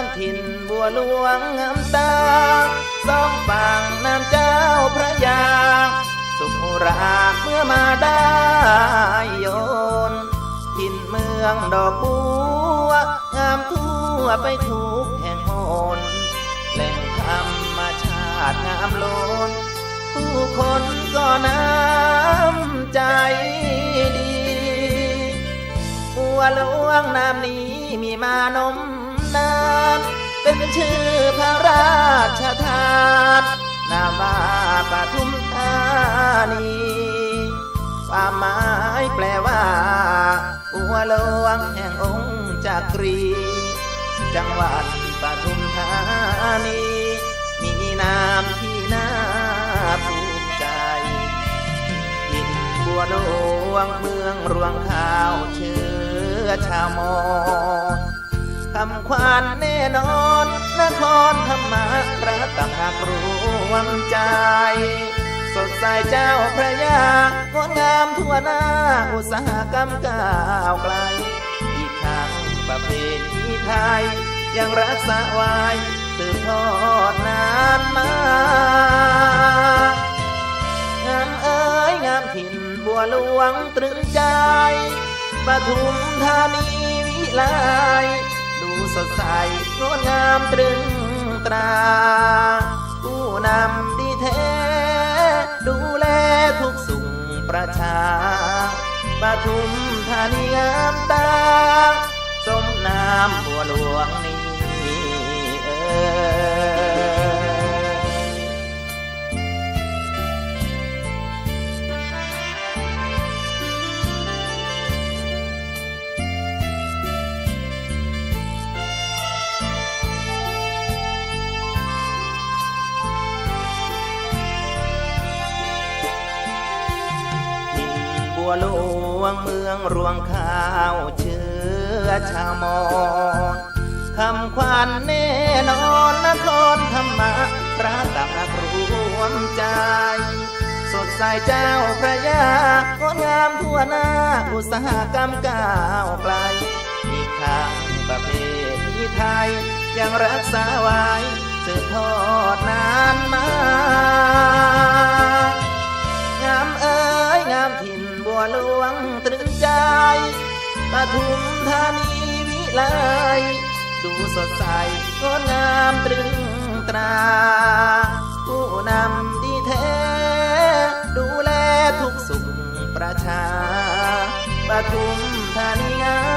ามถิ่นบัวหลวงงามตาสองฝั่งน้ำเจ้าพระยา สุขราเมื่อมาได้โยนถิ่นเมืองดอกบัวงามทั่วไปทุกแห่งหนแหล่งธรรมชาติงามล้นผู้คนก็น้ำใจดีบัวหลวงนามนี้มีมานม นาน เป็นชื่อพระราชทานนามว่าปทุมธานีความหมายแปลว่าบัวหลวงแห่งองค์จักรี จังหวัดปทุมธานี มีนามที่น่าภูมิใจหินบัวหลวงเมืองรวงข้าวเชื้อชาวมอญ ควัญแน่นอน นครธรรมะพระตำหนักรวมใจ สดใสเจ้าพระยางดงามทั่วหน้า อุตสาหกรรมก้าวไกล อีกทางประเพณีไทย ยังรักษาไว้สืบทอดนานมางามเอ๋ยงามถิ่นบัวหลวงตรึงใจปทุมธานีวิลดูสด ใสงดงามตรึงตรา ผู้นำดีแท้ ดูแลทุกสุขประชาปทุมธานีงามตา วหลวงเมืองรวงข้าวเชื้อชาวมอญคำขวัญแน่นอนนครธรรมะพระตำหนักรวมใจ สดใสเจ้าพระยางดงามทั่วหน้าอุตสาหกรรมก้าวไกลอีกทางประเพณีไทยยังรักษาไว้สืบทอดนานมา ทุมธานีวิไลดูสดใสงดงามตรึงตรา ผู้นำดีแท้ ดูแลทุกสุขประชาปทุมธานีงาม